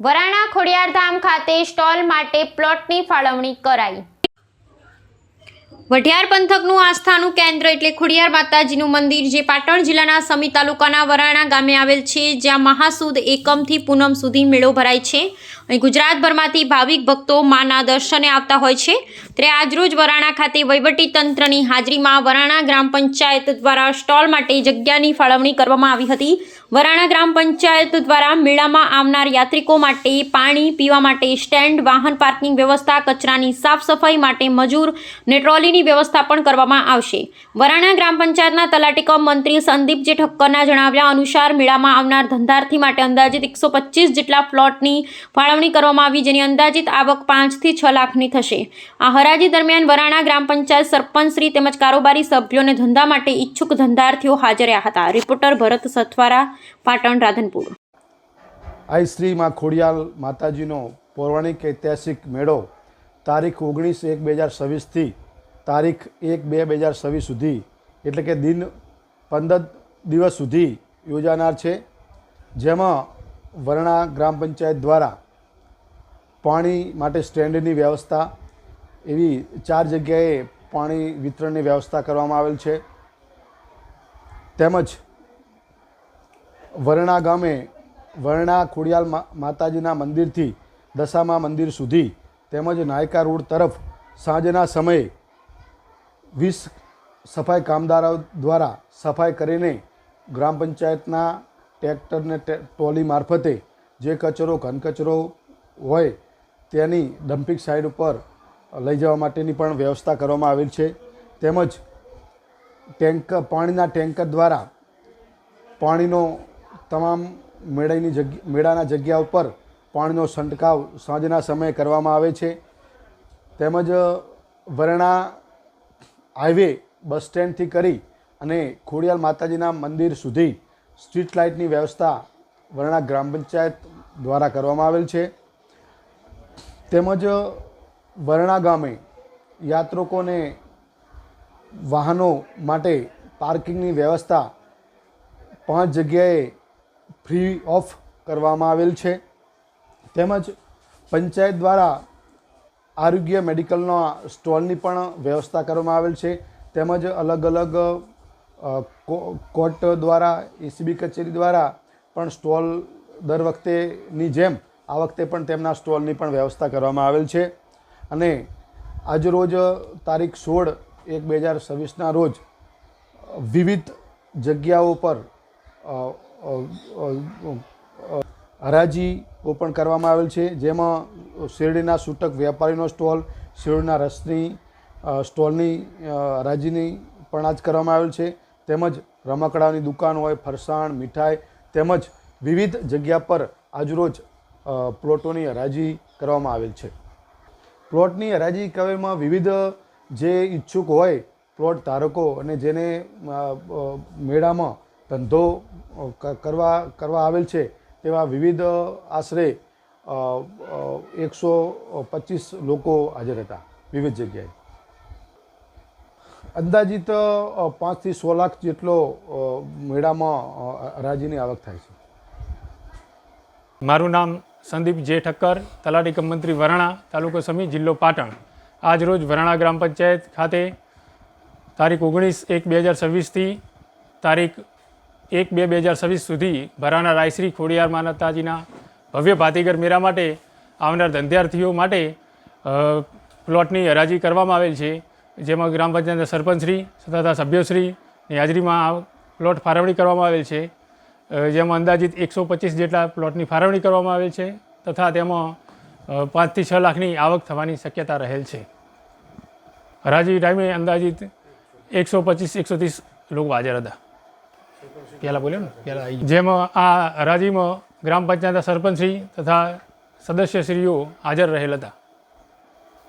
વરાણા ખોડિયારધામ ખાતે સ્ટોલ માટે પ્લોટની ફાળવણી કરાઈ. વઢિયાર પંથકનું આસ્થાનું કેન્દ્ર એટલે ખોડિયાર માતાજીનું મંદિર, જે પાટણ જિલ્લાના સમી તાલુકાના વરાણા ગામે આવેલ છે, જ્યાં મહાસુદ એકમથી પૂનમ સુધી મેળો ભરાય છે. અહીં ગુજરાતભરમાંથી ભાવિક ભક્તો માના દર્શને આવતા હોય છે. ત્યારે આજરોજ વરાણા ખાતે વહીવટી તંત્રની હાજરીમાં વરાણા ગ્રામ પંચાયત દ્વારા સ્ટોલ માટે જગ્યાની ફાળવણી કરવામાં આવી હતી. વરાણા ગ્રામ પંચાયત દ્વારા મેળામાં આવનાર યાત્રિકો માટે પાણી પીવા માટે સ્ટેન્ડ, વાહન પાર્કિંગ વ્યવસ્થા, કચરાની સાફ સફાઈ માટે મજૂર ને ટ્રોલીની વ્યવસ્થા પણ કરવામાં આવશે. વરાણા ગ્રામ પંચાયતના તલાટી કમ મંત્રી સંદીપજી ઠક્કરના જણાવ્યા અનુસાર મેળામાં આવનાર ધંધાર્થી માટે અંદાજિત એકસો પચીસ જેટલા પ્લોટની ફાળવણી કરવામાં આવી, જેની અંદાજિત આવક પાંચથી છ લાખની થશે. આ હરાજી દરમિયાન વરાણા ગ્રામ પંચાયત સરપંચશ્રી તેમજ કારોબારી સભ્યોને ધંધા માટે ઈચ્છુક ધંધાર્થીઓ હાજર રહ્યા હતા. રિપોર્ટર ભરત સથવારા, પાટણ, રાધનપુર. આઈ શ્રી માં ખોડિયાલ માતાજીનો પૌરાણિક ઐતિહાસિક મેળો તારીખ ઓગણીસ એક બે હજાર છવ્વીસથી તારીખ એક બે બે હજાર છવ્વીસ સુધી, એટલે કે દિન પંદર દિવસ સુધી યોજાનાર છે. જેમાં વરણા ગ્રામ પંચાયત દ્વારા પાણી માટે સ્ટેન્ડની વ્યવસ્થા, એવી ચાર જગ્યાએ પાણી વિતરણની વ્યવસ્થા કરવામાં આવેલ છે. તેમજ વરણા ગામે વરણા ખોડિયાલ માતાજીના મંદિરથી દશામા મંદિર સુધી તેમજ નાયકા રોડ તરફ સાંજના સમયે વીસ સફાઈ કામદારો દ્વારા સફાઈ કરીને ગ્રામ પંચાયતના ટ્રેક્ટરને ટ્રોલી મારફતે જે કચરો, ઘનકચરો હોય તેની ડમ્પિંગ સાઇડ ઉપર લઈ જવા માટેની પણ વ્યવસ્થા કરવામાં આવેલ છે. તેમજ ટેન્કર પાણીના ટેન્કર દ્વારા પાણીનો તમામ મેળાની જગ્યા, મેળાના જગ્યા ઉપર પાણીનો છંટકાવ સાંજના સમયે કરવામાં આવે છે. તેમજ વરણા હાઈવે બસ સ્ટેન્ડથી કરી અને ખોડિયાલ માતાજીના મંદિર સુધી સ્ટ્રીટ લાઇટની વ્યવસ્થા વરણા ગ્રામ પંચાયત દ્વારા કરવામાં આવેલ છે. તેમજ વરણા ગામે યાત્રિકોને વાહનો માટે પાર્કિંગની વ્યવસ્થા પાંચ જગ્યાએ ફ્રી ઓફ કરવામાં આવેલ છે. તેમજ પંચાયત દ્વારા આરોગ્ય મેડિકલનો સ્ટોલની પણ વ્યવસ્થા કરવામાં આવેલ છે. તેમજ અલગ અલગ કોર્ટ દ્વારા એસીબી કચેરી દ્વારા પણ સ્ટોલ દર વખતેની જેમ આ વખતે પણ તેમના સ્ટોલની પણ વ્યવસ્થા કરવામાં આવેલ છે. અને આજરોજ તારીખ સોળ એક બે હજાર છવ્વીસના રોજ વિવિધ જગ્યાઓ પર હરાજીઓ પણ કરવામાં આવેલ છે. જેમાં શેરડીના સૂટક વેપારીનો સ્ટોલ, શેરડીના રસની સ્ટોલની હરાજીની પણ આજ કરવામાં આવેલ છે. તેમજ રમકડાની દુકાન હોય, ફરસાણ, મીઠાઈ તેમજ વિવિધ જગ્યા પર આજરોજ પ્લોટોની હરાજી કરવામાં આવેલ છે. પ્લોટની હરાજી કવેમાં વિવિધ જે ઈચ્છુક હોય, પ્લોટ ધારકો અને જેને મેળામાં ધંધો કરવા કરવા આવેલ છે, તેવા વિવિધ આશરે એકસો પચીસ લોકો હાજર હતા વિવિધ જગ્યાએ. અંદાજિત પાંચથી સો લાખ જેટલો મેળામાં રાજીની આવક થાય છે. મારું નામ સંદીપ જે ઠક્કર, તલાટી કમ મંત્રી વરાણા, તાલુકો સમી, જિલ્લો પાટણ. આજ રોજ વરાણા ગ્રામ પંચાયત ખાતે તારીખ ઓગણીસ એક બે હજાર છવ્વીસથી તારીખ એક બે બે હજાર છવ્વીસ સુધી ભરાના રાયશ્રી ખોડિયાર માતાજીના ભવ્ય ભાતીગર મેળા માટે આવનાર ધંધ્યાર્થીઓ માટે પ્લોટની હરાજી કરવામાં આવેલ છે. જેમાં ગ્રામ પંચાયતના સરપંચશ્રી તથા સભ્યશ્રીની હાજરીમાં આ પ્લોટ ફાળવણી કરવામાં આવેલ છે. જેમાં અંદાજિત એકસો પચીસ જેટલા પ્લોટની ફાળવણી કરવામાં આવેલ છે તથા તેમાં પાંચથી છ લાખની આવક થવાની શક્યતા રહેલ છે. હરાજી ટાઈમે અંદાજિત એકસો પચીસ એકસો ત્રીસ લોકો હાજર હતા. પહેલાં બોલ્યો ને પહેલાં જેમાં આ હરાજીમાં ગ્રામ પંચાયતના સરપંચશ્રી તથા સદસ્યશ્રીઓ હાજર રહેલ હતા.